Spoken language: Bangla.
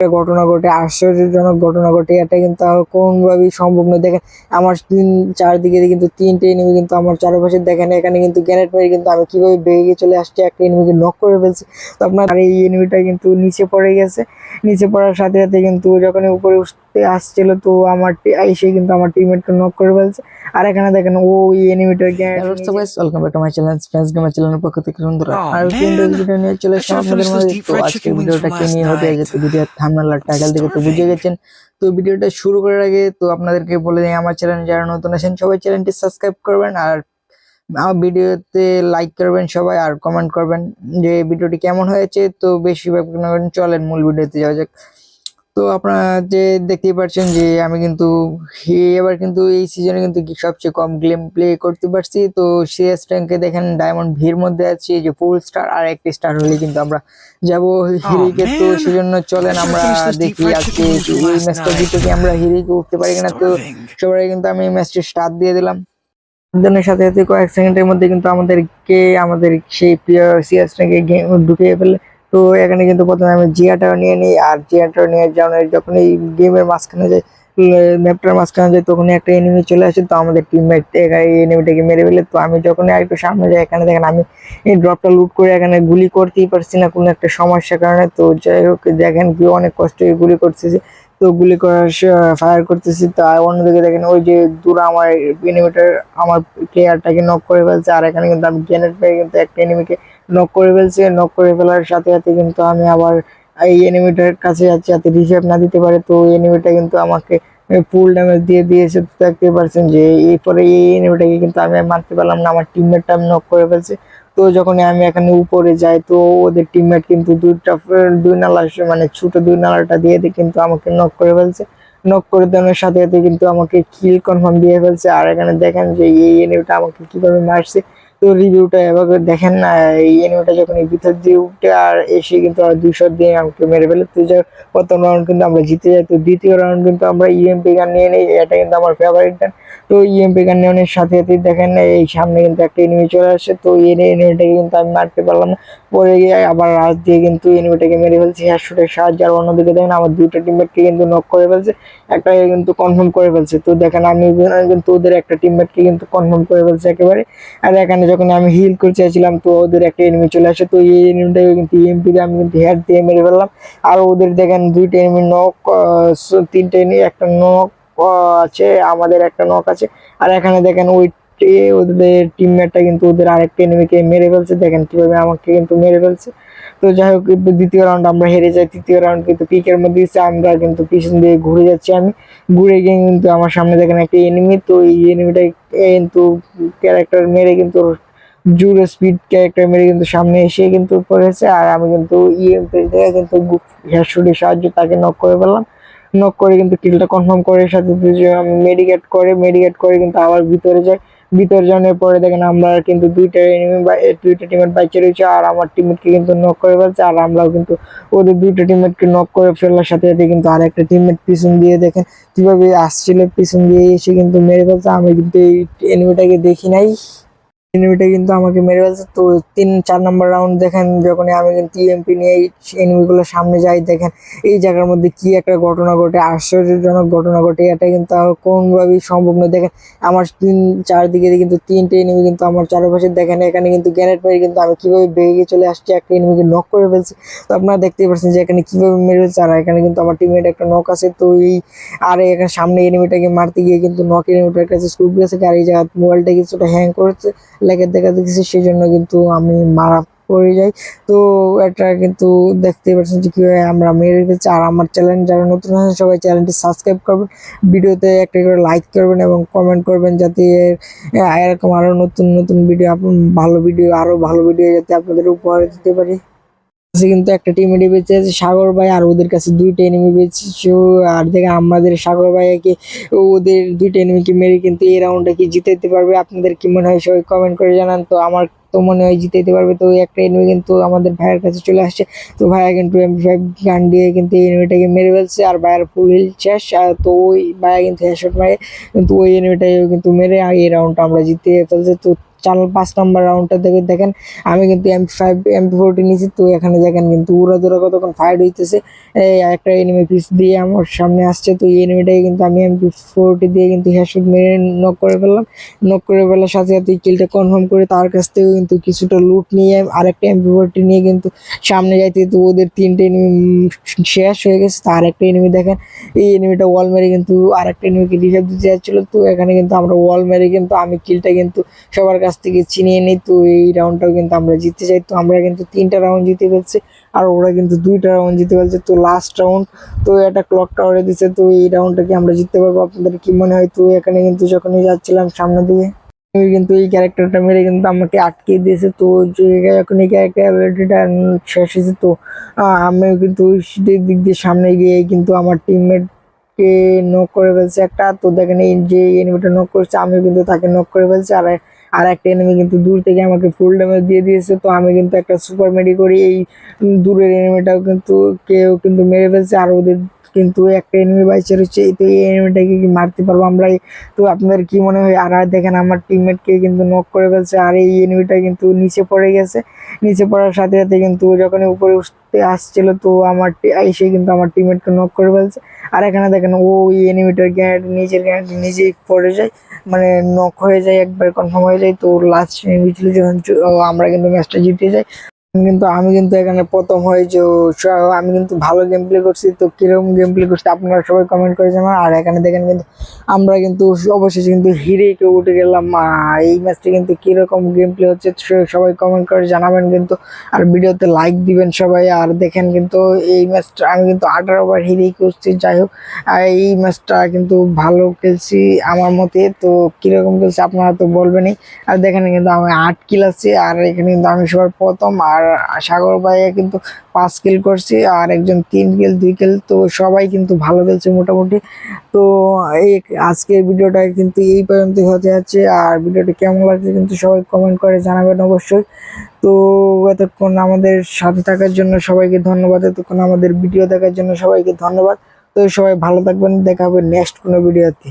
একটা ঘটনা ঘটে আশ্চর্যজনক ঘটনা ঘটে। এটা কিন্তু আর কোনোভাবেই সম্ভব নয়। দেখেন আমার তিন চারদিকে কিন্তু তিনটে এনিমি কিন্তু আমার চারপাশে। দেখেন এখানে কিন্তু গ্যানেট মেরে কিন্তু আমি কীভাবে বেগে চলে আসছি একটা এনিমিকে নক করে ফেলছি। তো আপনার এই এনিমিটা কিন্তু নিচে পড়ে গেছে। নিচে পড়ার সাথে সাথে কিন্তু যখন উপরে উঠতে আসছিল তো আমার এসে কিন্তু আমার টিমমেটকে নক করে ফেলছে। আর এখানে দেখেন ও ওই এনিমিটার gannet welcome back to my channel friends gamer চ্যানেলের পক্ষ থেকে বন্ধুরা Oh, আর ভিডিও নিয়ে চলে আপনাদের মাঝে। তো আজকের ভিডিওটা কি নিয়ে. গেছে ভিডিও থাম্বনেল আর টাইটেল দেখে তো বুঝে গেছেন। তো ভিডিওটা শুরু করার আগে তো আপনাদেরকে বলে দিই আমার চ্যানেল যারা নতুন আছেন সবাই চ্যানেলটি সাবস্ক্রাইব করবেন আর আমার ভিডিওতে লাইক করবেন সবাই আর কমেন্ট করবেন যে ভিডিওটি কেমন হয়েছে। তো বেশিরভাগ চলেন মূল ভিডিওতে যাওয়া যাক। তো আপনারা যে দেখতেই পাচ্ছেন যে আমি কিন্তু এবার কিন্তু এই সিজনে কিন্তু সবচেয়ে কম গেম প্লে করতে পারছি তো সিএস র্যাঙ্কে দেখেন ডায়মন্ড ভির মধ্যে আছি যে ফুল স্টার আর একটি স্টার হলে কিন্তু আমরা যাব হিরিকে তো সেজন্য চলেন আমরা দেখি আজকে এই ম্যাচটা. জিতে কি আমরা হিরিকে উঠতে পারি কিনা তো. সবাই কিন্তু আমি ম্যাচটি স্টার্ট দিয়ে দিলাম সাথে সাথে কয়েক সেকেন্ডের মধ্যে কিন্তু আমাদেরকে আমাদের সেই প্রিয় সিএস র্যাঙ্কে গেম ঢুকিয়ে ফেলে তো এখানে কিন্তু প্রথমে আমি জিয়াটাও নিয়ে নিই, আর জিয়াটাও নিয়ে যাওয়ার যখন এই গেমের মাঝখানে যাই ম্যাপটার মাঝখানে যাই তখনই একটা এনিমি চলে আসে, তো আমাদের টিমমেট এই এনিমিটাকে মেরে ফেলে। তো আমি যখন একটু সামনে যাই, এখানে দেখেন আমি এই ড্রপটা লুট করে এখানে গুলি করতেই পারছি না কোনো একটা সমস্যার কারণে। তো যাই হোক, দেখেন কি অনেক কষ্ট গুলি করতেছি। তো গুলি করার ফায়ার করতেছি। তো অন্যদিকে দেখেন ওই যে দূর আমার এনিমিটার আমার প্লেয়ারটাকে নক করে ফেলছে। আর এখানে কিন্তু আমি গ্রেনেড পেয়ে কিন্তু একটা এনিমিকে নক করে ফেলছে নক করে ফেলার সাথে সাথে কিন্তু আমি আবার এই এনিমিটার কাছে যাচ্ছি, যাতে রিসেভ না দিতে পারে। তো এনিমিটা কিন্তু আমাকে ফুল ড্যামেজ দিয়ে দিয়েছে। দেখতে পারছেন যে এরপরে এই এনিমিটাকে কিন্তু আমি মারতে পারলাম না। আমার টিমমেটটা আমি নক করে ফেলছে। তো যখন আমি এখানে উপরে যাই, তো ওদের টিমমেট কিন্তু দুইটা দুই নালা মানে ছোট দুই নালাটা দিয়ে দিয়ে কিন্তু আমাকে নক করে ফেলছে। নক করে দেওয়ার সাথে সাথে কিন্তু আমাকে কিল কনফার্ম দিয়ে ফেলছে। আর এখানে দেখেন যে এই এনিমিটা আমাকে কীভাবে মারছে। তো রিভিউটা এভাবে দেখেন না, এই এনিমিটা যখন এই ভিতর দিয়ে উঠে আর এসে কিন্তু আর দুইশো দিয়ে আমাকে মেরে ফেলে, তো প্রথম রাউন্ড কিন্তু আমরা জিতে যাই, তো দ্বিতীয় রাউন্ড কিন্তু আমরা ইএমপি গান নিয়ে নিই, এটা কিন্তু আমার ফেভারিট গান। তো ইএমপি গান নেওয়ার সাথে সাথে দেখেন এই সামনে কিন্তু একটা এনিমি চলে আসছে। তো এই এনিমিটাকে কিন্তু আমি মারতে পারলাম পরে গিয়ে আবার রাজ দিয়ে কিন্তু এনিমিটাকে মেরে ফেলছি। হেডশটের সাহায্যে আর অন্যদিকে দেখেন আমার দুইটা টিমমেটকে কিন্তু নক করে ফেলছে। একটা কিন্তু কনফার্ম করে ফেলছে। তো দেখেন আমি কিন্তু ওদের একটা টিমমেটকে কিন্তু কনফার্ম করে ফেলছে একেবারে। আর এখানে যখন আমি হিল করে চাইছিলাম তো ওদের একটা এনিমি চলে আসে। তো এই এনিমিটাকে কিন্তু ইএমপি দিয়ে আমি কিন্তু হেড দিয়ে মেরে ফেললাম। আর ওদের দেখেন দুইটা এনিমি নক তিনটে enemy, একটা নক আছে, আমাদের একটা নক আছে। আর এখানে দেখেন ওই ওদের টিমমেটটা কিন্তু ওদের আরেকটা এনিমিকে মেরে ফেলছে। দেখেন কীভাবে আমাকে কিন্তু মেরে ফেলছে। তো যাই হোক দ্বিতীয় রাউন্ড আমরা হেরে যাই। তৃতীয় রাউন্ড কিন্তু পিকের মধ্যে দিচ্ছে আমরা কিন্তু পিছন দিয়ে ঘুরে যাচ্ছি আমি। ঘুরে গিয়ে কিন্তু আমার সামনে দেখেন একটা এনিমি তো এই এনিমিটা কিন্তু ক্যারেক্টার মেরে কিন্তু জুড়ে স্পিড ক্যারেক্টার মেরে কিন্তু সামনে এসে কিন্তু পড়েছে আর আমি কিন্তু ইএমপি থেকে কিন্তু হেডশটের সাহায্যে তাকে নক করে ফেললাম। নক করে কিন্তু কিলটা কনফার্ম করে সাথে মেডিকেট করে মেডিকেট করে কিন্তু আবার ভিতরে যায়। ভিতরে যাওয়ার পরে দেখেন আমরা কিন্তু দুইটা এনিমি বা দুইটা টিমের বাইচে রয়েছে আর আমার টিমমেটকে কিন্তু নক করে ফেলছে আর আমরাও কিন্তু ওদের দুইটা টিমমেটকে নক করে ফেলার সাথে সাথে কিন্তু আর একটা টিমমেট পিছন দিয়ে দেখেন কীভাবে আসছিল, পিছন দিয়ে এসে কিন্তু মেরে ফেলছে। আমি কিন্তু এই এনিমিটাকে দেখি নাই। এনিমিটা কিন্তু আমাকে মেরে ফেলছে। তো তিন, চার নম্বর রাউন্ড দেখেন যখন আমি কিন্তু ইএমপি নিয়ে এই এনিমিগুলোর সামনে যাই, দেখেন এই জায়গার মধ্যে কি একটা ঘটনা ঘটে, আশ্চর্যজনক ঘটনা ঘটে। এটা কিন্তু কোনোভাবেই সম্ভব নয়। দেখেন, আমার তিন, চারদিকে কিন্তু তিনটে এনিমি কিন্তু আমার চারপাশে। দেখেন, এখানে কিন্তু গ্যানেট মেরে কিন্তু আমি কীভাবে বেগে চলে আসছি, একটা এনিমিকে নক করে ফেলছি। তো আপনারা দেখতেই পাচ্ছেন যে এখানে কীভাবে মেরে ফেলছে। আর এখানে কিন্তু আমার টিমমেট একটা নক আছে। তো এই, আর এখানে সামনে এনিমিটাকে মারতে গিয়ে কিন্তু নক এনিমিটার কাছে স্কুপ গেছে আর এই জায়গা মোবাইলটা কিছুটা হ্যাং করেছে। লেগে দেখা দেখছি সেই জন্য কিন্তু আমি মারা পড়ে যাই। তো এটা কিন্তু দেখতেই পাচ্ছেন যে কীভাবে আমরা মেরে ফেলছি। আর আমার চ্যানেল যারা নতুন আছেন, সবাই চ্যানেলটি সাবস্ক্রাইব করবেন। ভিডিওতে একটা করে লাইক করবেন এবং কমেন্ট করবেন যাতে এর- এরকম আরও নতুন নতুন ভিডিও ভালো ভিডিও আরও ভালো ভিডিও যাতে আপনাদের উপহার দিতে পারি। কাছে কিন্তু একটা টিম এডি বেঁচে আছে সাগর ভাই আর ওদের কাছে দুইটা এনিমি বেঁচে আর দেখে আমাদের সাগর ভাইকে ওদের দুইটা এনিমিকে মেরে কিন্তু এই রাউন্ডটা কি জিতাইতে পারবে? আপনাদের কি মনে হয়? সবাই কমেন্ট করে জানান। তো আমার তো মনে হয় জিতাইতে পারবে। তো ওই একটা এনিমি কিন্তু আমাদের ভাইয়ের কাছে চলে আসছে। তো ভাইয়া কিন্তু এমপি ফাইভ গান দিয়ে কিন্তু এই এনিমিটাকে মেরে ফেলছে। আর ভাইয়ের ফুল হিল শেষ। তো ওই ভাইয়া কিন্তু হেডশট মারে। কিন্তু ওই এনিমিটাকে কিন্তু মেরে আর এই রাউন্ডটা আমরা জিতে ফেলছে। তো চার পাঁচ নম্বর রাউন্ডটা দেখে দেখেন, আমি কিন্তু এম ফাইভ এম ফোরটি নিয়েছি তো এখানে দেখেন কিন্তু উড়া দুরা কতক্ষণ ফাইট হইতেছে। একটা এনিমি পিস দিয়ে আমার সামনে আসছে, তো এই এনিমিটাকে কিন্তু আমি এম ফোরটি দিয়ে কিন্তু হেডশট মেরে নক করে ফেললাম। নক করে ফেলার সাথে সাথে কিলটা কনফার্ম করে তার কাছ থেকে কিন্তু কিছুটা লুট নিয়ে আরেকটা এম ফোরটি নিয়ে কিন্তু সামনে যাইতে তো ওদের তিনটে এনিমি শেষ হয়ে গেছে। তার একটা এনিমি দেখেন, এই এনিমিটা ওয়াল মেরে কিন্তু আরেকটা এনিমিকে রিভাইভ দিতে যাচ্ছিল। তো এখানে কিন্তু আমরা ওয়াল মেরে কিন্তু আমি কিলটা কিন্তু সবার কাছ থেকে চিনিয়ে নিই, তো এই রাউন্ডটাও কিন্তু আমরা জিততে চাই। তো আমরা কিন্তু তিনটা রাউন্ড জিতে ফেলছি, আর ওরা কিন্তু দুইটা রাউন্ড জিতে ফেলছে। তো লাস্ট রাউন্ড তো এটা ক্লক টাওয়ারে দিচ্ছে তো এই রাউন্ডটাকে আমরা জিততে পারব। আপনাদের কি মনে হয়? তো এখানে কিন্তু যখনই যাচ্ছিলাম সামনে দিয়ে কিন্তু এই ক্যারেক্টারটা মেরে কিন্তু আমাকে আটকে দিয়েছে। তো যে যখন এই ক্যারেক্টার শেষ হয়েছে, তো আমি কিন্তু দিক দিয়ে সামনে গিয়ে কিন্তু আমার টিমমেট কে নক করে ফেলছে একটা। তো দেখেন এই যে এনিমিটা নক করছে আমি কিন্তু তাকে নক করে ফেলছি। আর আর একটা এনিমি কিন্তু দূর থেকে আমাকে ফুল ড্যামেজ দিয়ে দিয়েছে। তো আমি কিন্তু একটা সুপার মেডি করি। এই দূরের এনিমিটাও কিন্তু কেউ কিন্তু মেরে ফেলছে। আর ওদের কিন্তু একটা এনিমি বাইচে রয়েছে তো এই এনিমিটাকে কি মারতে পারব আমরা তো আপনাদের কি মনে হয়? আর আর দেখেন আমার টিমমেটকে কিন্তু নক করে ফেলছে। আর এই এনিমিটা কিন্তু নিচে পড়ে গেছে। নিচে পড়ার সাথে সাথে কিন্তু যখন উপরে উঠতে আসছিল, তো আমার এসে কিন্তু আমার টিমমেটকে নক করে ফেলছে। আর এখানে দেখেন, ও ওই এনিমিটার গ্যান্ড নিজের গ্যান্ড নিজেই পড়ে যায় মানে নক হয়ে যায়, একবার কনফার্ম হয়ে যায়, তো লাস্ট মিছিল ছিল যখন আমরা কিন্তু ম্যাচটা জিতে যাই। কিন্তু, আমি কিন্তু এখানে প্রথম হয়ে যে আমি কিন্তু ভালো গেম প্লে করছি, তো কীরকম গেম প্লে করছি আপনারা সবাই কমেন্ট করে জানান। আর এখানে দেখেন কিন্তু, আমরা কিন্তু অবশেষে কিন্তু হিরেকে উঠে গেলাম। এই ম্যাচটা কিন্তু কীরকম গেম প্লে হচ্ছে সবাই কমেন্ট করে জানাবেন কিন্তু, আর ভিডিওতে লাইক দিবেন সবাই। আর দেখেন কিন্তু, এই ম্যাচটা আমি কিন্তু আঠারো বার হিরেই করছি, যাই হোক। আর এই ম্যাচটা কিন্তু ভালো খেলছি আমার মতে, তো কীরকম খেলছি আপনারা তো বলবেনই। আর দেখেন কিন্তু আমি আট কিল আছে, আর এখানে কিন্তু আমি সবার প্রথম আর সাগর ভাইয়া কিন্তু পাঁচ কিল করছি আর একজন তিন কিল দুই কিল তো সবাই কিন্তু ভালো খেলছে মোটামুটি। তো এই আজকের ভিডিওটা কিন্তু এই পর্যন্ত হতে যাচ্ছে। আর ভিডিওটি কেমন লাগছে কিন্তু সবাই কমেন্ট করে জানাবেন অবশ্যই। তো এতক্ষণ আমাদের সাথে থাকার জন্য সবাইকে ধন্যবাদ। এতক্ষণ আমাদের ভিডিও দেখার জন্য সবাইকে ধন্যবাদ। তো সবাই ভালো থাকবেন। দেখা হবে নেক্সট কোনো ভিডিওতে।